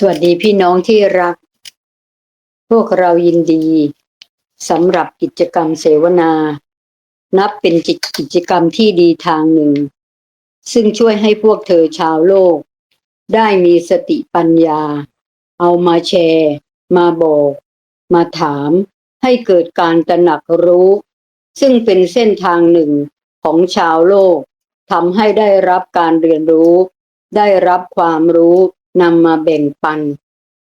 สวัสดีพี่น้องที่รัก พวกเรายินดีสำหรับกิจกรรมเสวนา นับเป็นกิจกรรมที่ดีทางหนึ่ง ซึ่งช่วยให้พวกเธอชาวโลก ได้มีสติปัญญา เอามาแชร์ มาบอก มาถาม ให้เกิดการตระหนักรู้ ซึ่งเป็นเส้นทางหนึ่งของชาวโลกทำให้ได้รับการเรียนรู้ ได้รับความรู้ นำมาแบ่งปัน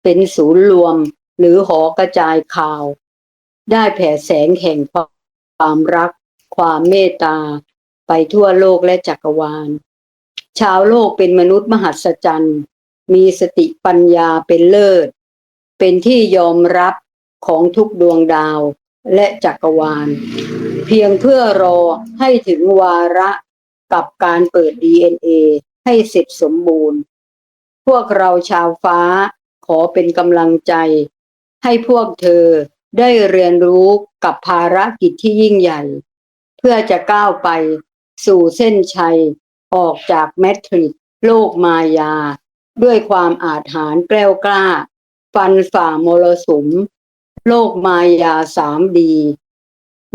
เป็นศูนย์รวมหรือหอกระจายข่าว ได้แผ่แสงแห่งความรัก ความเมตตา ไปทั่วโลกและจักรวาล ชาวโลกเป็นมนุษย์มหัศจรรย์ มีสติปัญญาเป็นเลิศ เป็นที่ยอมรับของทุกดวงดาวและจักรวาล เพียงเพื่อรอให้ถึงวาระกับการเปิด DNA ให้เสร็จสมบูรณ์ พวกเราชาวฟ้าขอเป็นกำลังใจ ให้พวกเธอได้เรียนรู้กับภารกิจที่ยิ่งใหญ่ เพื่อจะก้าวไปสู่เส้นชัยออกจากแมทริกโลกมายา ด้วยความอาถรรพ์แกล้วกล้า ฟันฝ่ามรสุม โลกมายาสามดี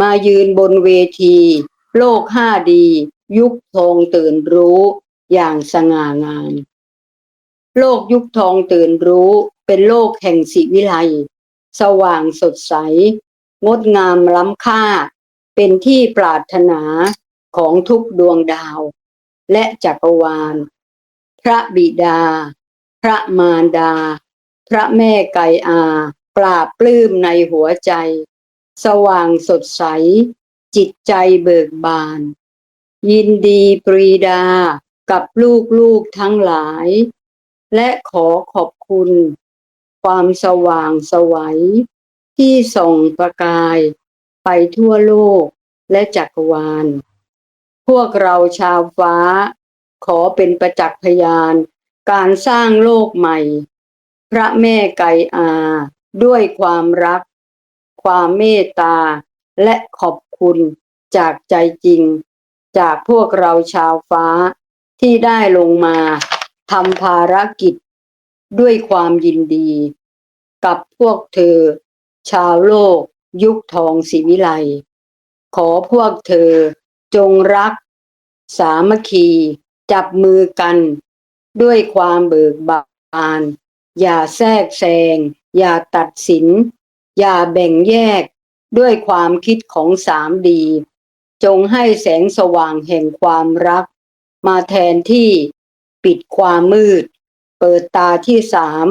มายืนบนเวที โลกห้าดี ยุคทองตื่นรู้อย่างสง่างาม โลกยุคทองตื่นรู้ เป็นโลกแห่งสิวิไลสว่างสดใส งดงามล้ำค่า เป็นที่ปรารถนาของทุกดวงดาว และจักรวาล พระบิดา พระมารดา พระแม่ไกอา ปราบปลื้มในหัวใจ สว่างสดใส จิตใจเบิกบาน ยินดีปรีดากับลูกๆทั้งหลาย และขอขอบคุณ ความสว่างสวัยที่ส่องประกาย ไปทั่วโลกและจักรวาล พวกเราชาวฟ้า ขอเป็นประจักษ์พยาน การสร้างโลกใหม่ พระแม่ไกอา ด้วยความรัก ความเมตตา และขอบคุณจากใจจริง จากพวกเราชาวฟ้าที่ได้ลงมา ทำภารกิจด้วยความยินดี กับพวกเธอ ชาวโลก ยุคทองศิวิไลขอพวกเธอจงรัก สามัคคี จับมือกัน ด้วยความเบิกบาน อย่าแทรกแซง อย่าตัดสิน อย่าแบ่งแยกด้วยความคิดของสามดี จงให้แสงสว่างแห่งความรัก มาแทนที่ ปิดความมืด เปิดตาที่สาม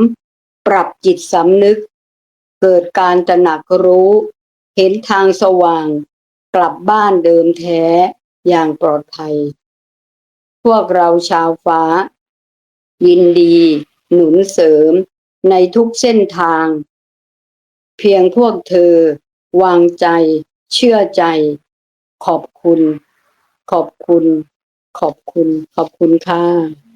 ปรับจิตสำนึก เกิดการตระหนักรู้ เห็นทางสว่าง กลับบ้านเดิมแท้อย่างปลอดภัย พวกเราชาวฟ้า ยินดี หนุนเสริมในทุกเส้นทาง เพียงพวกเธอ วางใจ เชื่อใจ ขอบคุณ ขอบคุณ ขอบคุณ ขอบคุณค่ะ